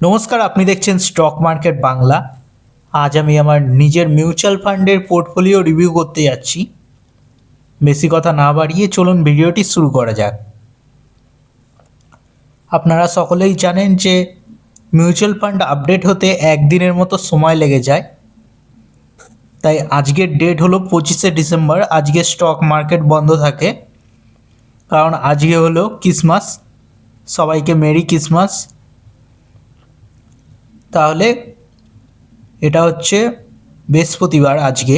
নমস্কার, আপনি দেখছেন স্টক মার্কেট বাংলা আজ আমি আমার নিজের মিউচুয়াল ফান্ডের পোর্টফোলিও রিভিউ করতে যাচ্ছি। বেশি কথা না বাড়িয়ে চলুন ভিডিওটি শুরু করা যাক। আপনারা সকলেই জানেন যে মিউচুয়াল ফান্ড আপডেট হতে একদিনের মতো সময় লেগে যায়। তাই আজকের ডেট হলো পঁচিশে ডিসেম্বর। আজকে স্টক মার্কেট বন্ধ থাকে। কারণ আজকে হলো ক্রিসমাস সবাইকে মেরি ক্রিসমাস তাহলে এটা হচ্ছে বৃহস্পতিবার আজকে।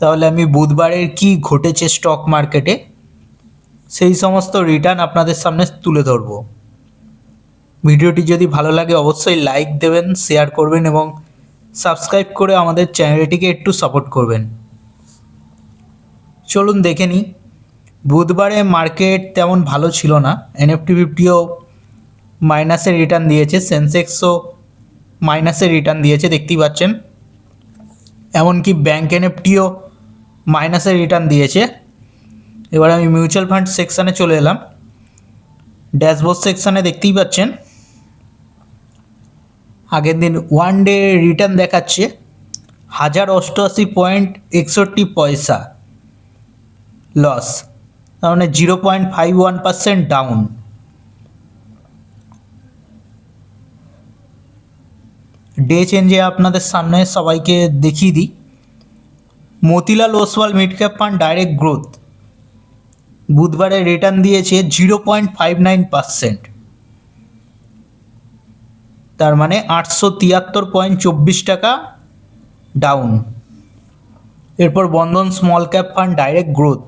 তাহলে আমি বুধবারের কি ঘটেছে স্টক মার্কেটে সেই সমস্ত রিটার্ন আপনাদের সামনে তুলে ধরবো। ভিডিওটি যদি ভালো লাগে অবশ্যই লাইক দেবেন শেয়ার করবেন এবং সাবস্ক্রাইব করে আমাদের চ্যানেলটিকে একটু সাপোর্ট করবেন। চলুন দেখে নিই, বুধবারে মার্কেট তেমন ভালো ছিল না। এনএফটি ফিফটিও মাইনাসের রিটার্ন দিয়েছে সেন্সেক্সও মাইনাসের রিটার্ন দিয়েছে, দেখতেই পাচ্ছেন। এমনকি ব্যাঙ্ক এনএফটিও মাইনাসের রিটার্ন দিয়েছে। এবার আমি মিউচুয়াল ফান্ড সেকশানে চলে এলাম। ড্যাশবোর্ড সেকশানে দেখতেই পাচ্ছেন। আগের দিন ওয়ান ডে রিটার্ন দেখাচ্ছে। হাজার অষ্টআশি পয়েন্ট একষট্টি পয়সা লস তার মানে zero point five one percent down day চেঞ্জে আপনাদের সামনে সবাইকে দেখিয়ে দিই। Motilal Oswal mid cap fund direct growth বুধবারে রিটার্ন দিয়েছে zero point five nine percent তার মানে আটশো তিয়াত্তর পয়েন্ট চব্বিশ টাকা ডাউন এরপর Bandhan small cap fund direct growth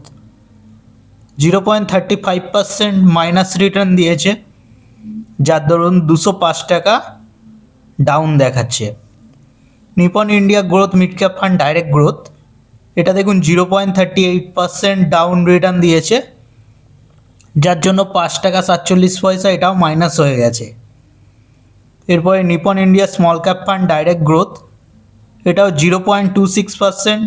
zero point thirty five percent minus return দিয়েছে। যার দরুন দুশো পাঁচ টাকা ডাউন দেখাচ্ছে। Nippon India growth mid cap fund direct growth এটা দেখুন zero point thirty eight percent down return দিয়েছে, যার জন্য পাঁচ টাকা সাতচল্লিশ পয়সা এটাও মাইনাস হয়ে গেছে। এরপরে Nippon India small cap fund direct growth এটাও zero point two six percent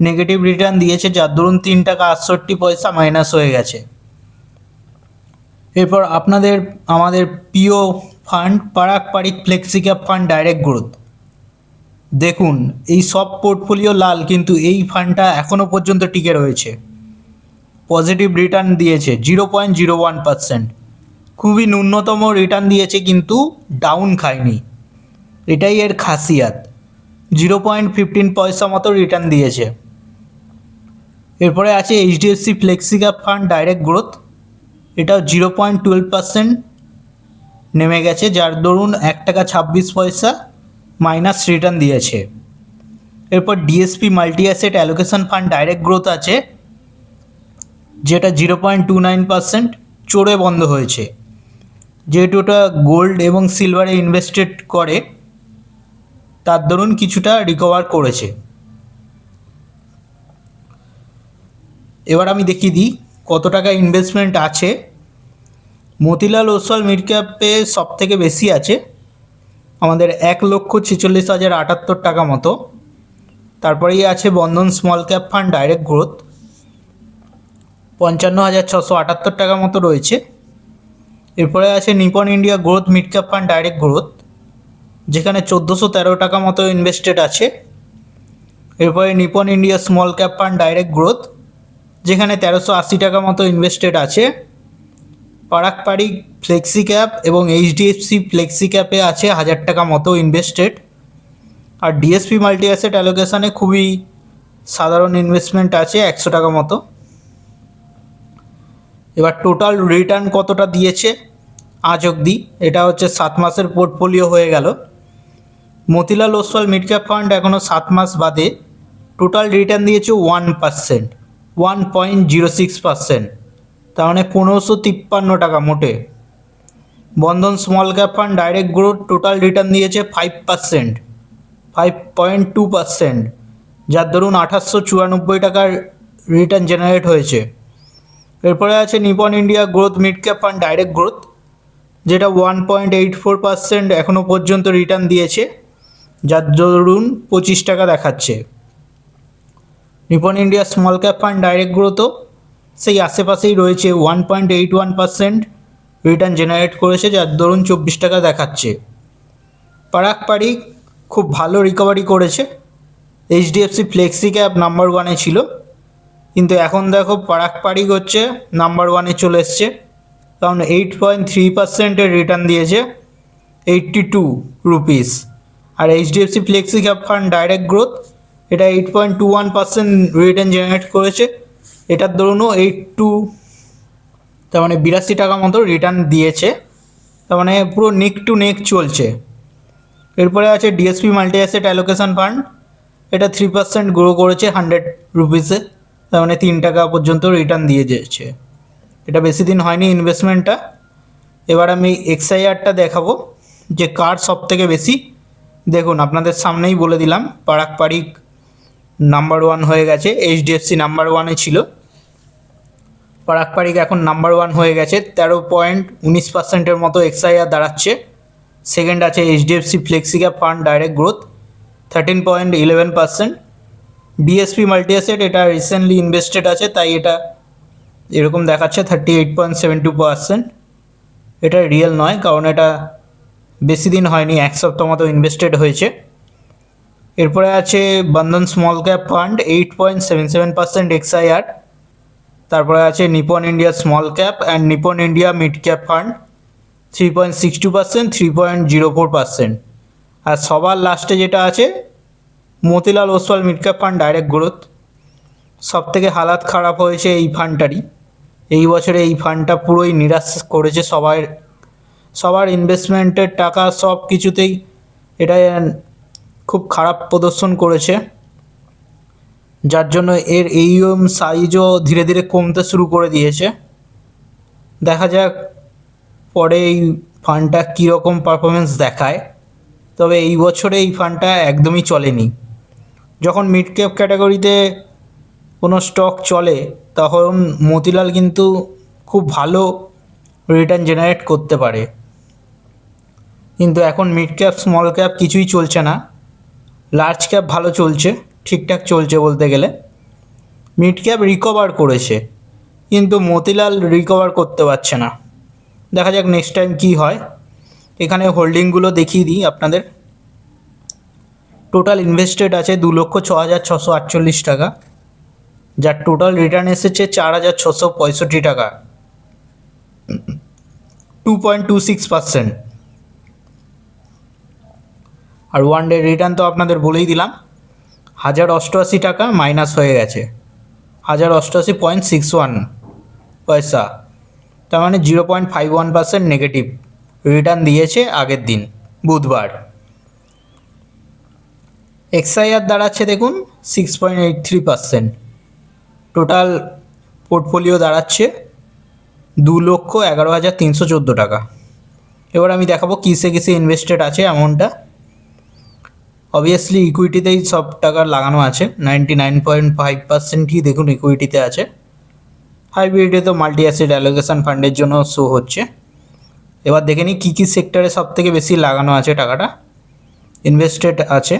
negative return দিয়েছে, যার দরুন তিন টাকা আটষট্টি পয়সা মাইনাস হয়ে গেছে। এরপর আপনাদের, আমাদের প্রিয় fund, Parag Parikh flexi cap fund direct growth. দেখুন, এই সব পোর্টফোলিও লাল, কিন্তু এই ফান্ডটা এখনও পর্যন্ত টিকে রয়েছে। পজিটিভ রিটার্ন দিয়েছে, zero point zero one percent. খুবই ন্যূনতম রিটার্ন দিয়েছে, কিন্তু ডাউন খায়নি। এটাই এর খাসিয়াত। জিরো পয়েন্ট ফিফটিন পয়সা মতো রিটার্ন দিয়েছে। এরপরে আছে HDFC flexi cap fund direct growth. এটাও জিরো পয়েন্ট টুয়েলভ পার্সেন্ট। নেমে গেছে, যার দরুন এক টাকা ছাব্বিশ পয়সা মাইনাস রিটার্ন দিয়েছে। এরপর DSP multi asset allocation fund direct growth আছে, যেটা zero point two nine percent চড়ে বন্ধ হয়েছে। যেহেতু ওটা গোল্ড এবং সিলভারে ইনভেস্টেড করে, তার দরুন কিছুটা রিকভার করেছে। এবার আমি দেখিয়ে দিই কত টাকা ইনভেস্টমেন্ট আছে। মতিলাল ওসওয়াল মিড ক্যাপে সব থেকে বেশি আছে। আমাদের এক লক্ষ ছেচল্লিশ হাজার আটাত্তর টাকা মতো। তারপরেই আছে Bandhan small cap fund direct growth. পঞ্চান্ন হাজার ছশো আটাত্তর টাকা মতো রয়েছে। এরপরে আছে Nippon India growth mid cap fund direct growth, যেখানে চোদ্দোশো তেরো টাকা মতো ইনভেস্টেড আছে। এরপরে Nippon India small cap fund direct growth, যেখানে তেরোশো আশি টাকা মতো ইনভেস্টেড আছে। পারাক পারিক ফ্লেক্সি ক্যাপ এবং এইচডিএফসি ফ্লেক্সি ক্যাপে আছে হাজার টাকা মতো ইনভেস্টেড। আর ডিএসপি মাল্টি অ্যাসেট অ্যালোকেশানে খুবই সাধারণ ইনভেস্টমেন্ট আছে একশো টাকা মতো। এবার টোটাল রিটার্ন কতটা দিয়েছে আজ অবধি? এটা হচ্ছে সাত মাসের পোর্টফোলিও হয়ে গেল। Motilal Oswal mid cap fund এখনও সাত মাস বাদে। টোটাল রিটার্ন দিয়েছে one percent, one point zero six percent. তার মানে পনেরোশো তিপ্পান্ন টাকা মোটে। Bandhan small cap fund direct growth total return দিয়েছে five percent five point two percent যার ধরুন আঠাশশো চুরানব্বই টাকার রিটার্ন জেনারেট হয়েছে। এরপরে আছে Nippon India growth mid cap fund direct growth যেটা one point eight four percent এখনও পর্যন্ত রিটার্ন দিয়েছে, যার ধরুন পঁচিশ টাকা দেখাচ্ছে। Nippon India small cap fund direct গ্রোথও সেই আশেপাশেই রয়েছে one point eight one percent return generate করেছে যার দরুন চব্বিশ টাকা দেখাচ্ছে। পারাক পারিক খুব ভালো রিকভারি করেছে। এইচডিএফসি ফ্লেক্সি ক্যাপ নাম্বার ওয়ানে ছিল। কিন্তু এখন দেখো পারাক পারিক হচ্ছে নাম্বার ওয়ানে চলে এসছে। কারণ এইট পয়েন্ট থ্রি পার্সেন্টের রিটার্ন দিয়েছে এইট্টি টু রুপিস আর HDFC flexi cap fund direct growth এটা eight point two one percent return generate করেছে। এটার দরুনও এইট টু তার মানে বিরাশি টাকা মতো রিটার্ন দিয়েছে। তার মানে পুরো নেক টু নেক চলছে। এরপরে আছে DSP multi asset allocation fund এটা থ্রি পার্সেন্ট গ্রো করেছে হান্ড্রেড রুপিসে তার মানে তিন টাকা পর্যন্ত রিটার্ন দিয়ে দিয়েছে। এটা বেশি দিন হয়নি ইনভেস্টমেন্টটা এবার আমি এক্সআইআরটা দেখাবো। যে কার সব থেকে বেশি। দেখুন, আপনাদের সামনেই বলে দিলাম পারাক পারিক নাম্বার ওয়ান হয়ে গেছে এইচডিএফসি নাম্বার ওয়ানে ছিল। পারাক পারিক এখন নাম্বার ওয়ান হয়ে গেছে, তেরো পয়েন্ট উনিশ পার্সেন্টের মতো এক্সআইআর দাঁড়াচ্ছে। সেকেন্ড আছে HDFC flexi cap fund direct growth thirteen point eleven percent DSP multi asset এটা রিসেন্টলি ইনভেস্টেড আছে, তাই এটা এরকম দেখাচ্ছে thirty eight point seven two percent এটা রিয়েল নয়, কারণ এটা বেশি দিন হয়নি, এক সপ্তাহ মতো ইনভেস্টেড হয়েছে। এরপরে আছে Bandhan small cap fund eight point seven seven percent XIRR তারপরে আছে Nippon India small cap and Nippon India mid cap fund three point six two percent three point zero four percent আর সবার লাস্টে যেটা আছে, Motilal Oswal mid cap fund direct growth সব থেকে হালাত খারাপ হয়েছে এই ফান্ডটারই এই বছরে এই ফান্ডটা পুরোই নিরাশ করেছে সবার সবার ইনভেস্টমেন্টের টাকা সব কিছুতেই এটা খুব খারাপ প্রদর্শন করেছে। যার জন্য এর এইএম সাইজও ধীরে ধীরে কমতে শুরু করে দিয়েছে। দেখা যাক পরে এই ফান্ডটা কীরকম পারফরমেন্স দেখায়। তবে এই বছরে এই ফান্ডটা একদমই চলেনি। যখন মিড ক্যাপ ক্যাটাগরিতে কোনো স্টক চলে, তখন মতিলাল কিন্তু খুব ভালো রিটার্ন জেনারেট করতে পারে। কিন্তু এখন মিড ক্যাপ স্মল ক্যাপ কিছুই চলছে না। লার্জ ক্যাপ ভালো চলছে। ঠিকঠাক চলছে বলতে গেলে। মিড ক্যাপ রিকভার করেছে, কিন্তু মতিলাল রিকভার করতে পারছে না। দেখা যাক নেক্সট টাইম কী হয়। এখানে হোল্ডিংগুলো দেখিয়ে দিই আপনাদের। টোটাল ইনভেস্টেড আছে দু লক্ষ ছ হাজার ছশো আটচল্লিশ টাকা। যার টোটাল রিটার্ন এসেছে চার হাজার ছশো পঁয়ষট্টি টাকা। Two point two six percent আর ওয়ান ডে রিটার্ন তো আপনাদের বলেই দিলাম। হাজার অষ্টআশি টাকা মাইনাস হয়ে গেছে। হাজার অষ্টআশি পয়েন্ট সিক্স ওয়ান পয়সা। তার মানে zero point five one percent negative return দিয়েছে আগের দিন, বুধবার। এক্সআইআর দাঁড়াচ্ছে দেখুন six point eight three percent total portfolio দাঁড়াচ্ছে দু লক্ষ এগারো হাজার তিনশো চোদ্দ টাকা। এবার আমি দেখাবো কিসে কিসে ইনভেস্টেড আছে অ্যামাউন্টটা অবভিয়াসলি ইকুইটিতেই সব টাকা লাগানো আছে। নাইনটি নাইন পয়েন্ট ফাইভ পার্সেন্টই দেখুন ইকুইটিতে আছে। হাইব্রিডে তো মাল্টি অ্যাসেট অ্যালোকেশন ফান্ডের জন্য শো হচ্ছে। এবার দেখে নিই কী কী সেক্টরে সব থেকে বেশি লাগানো আছে টাকাটা। ইনভেস্টেড আছে।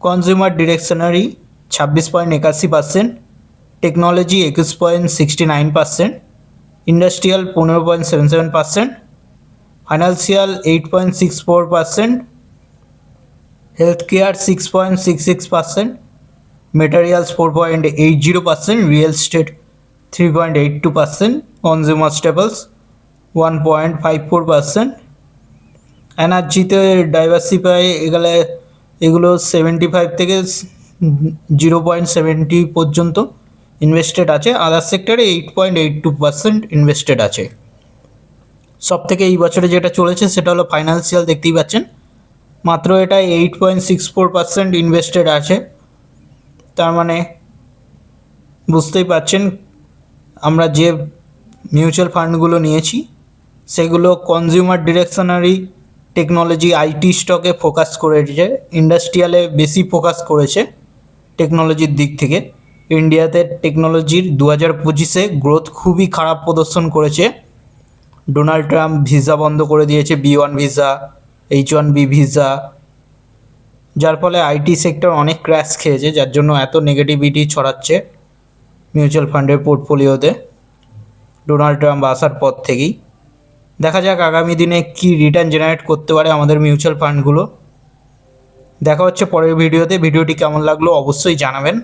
কনজিউমার ডিরেকশনারি ছাব্বিশ পয়েন্ট একাশি পার্সেন্ট টেকনোলজি একুশ point sixty nine percent industrial পনেরো point seven seven percent financial eight point six four percent health care six point six six percent materials four point eight zero percent real estate three point eight two percent consumer staples one point five four percent এনার্জিতে diversify এগুলো এগুলো seventy five থেকে zero point seventy পর্যন্ত invested আছে other সেক্টরে eight point eight two percent invested আছে। সব থেকে এই বছরে যেটা চলেছে সেটা হলো ফাইন্যান্সিয়াল দেখতেই পাচ্ছেন। মাত্র এটা eight point six four percent invested আছে। তার মানে বুঝতেই পারছেন, আমরা যে মিউচুয়াল ফান্ডগুলো নিয়েছি, সেগুলো কনজিউমার ডিরেকশনারি টেকনোলজি আইটি স্টকে ফোকাস করেছে ইন্ডাস্ট্রিয়ালে বেশি ফোকাস করেছে টেকনোলজির দিক থেকে। ইন্ডিয়াতে টেকনোলজির দু হাজার পঁচিশে গ্রোথ খুবই খারাপ প্রদর্শন করেছে। ডোনাল্ড ট্রাম্প ভিসা বন্ধ করে দিয়েছে B one visa H one B visa যার ফলে আইটি সেক্টর অনেক ক্র্যাশ খেয়েছে, যার জন্য এত নেগেটিভিটি ছড়াচ্ছে মিউচুয়াল ফান্ডের পোর্টফোলিওতে ডোনাল্ড ট্রাম্প আসার পর থেকেই। দেখা যাক আগামী দিনে কি রিটার্ন জেনারেট করতে পারে আমাদের মিউচুয়াল ফান্ডগুলো দেখা হচ্ছে পরের ভিডিওতে। ভিডিওটি কেমন লাগল অবশ্যই জানাবেন।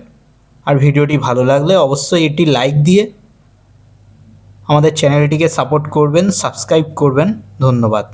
আর ভিডিওটি ভালো লাগলে অবশ্যই এটি লাইক দিয়ে আমাদের চ্যানেলটিকে সাপোর্ট করবেন সাবস্ক্রাইব করবেন। ধন্যবাদ।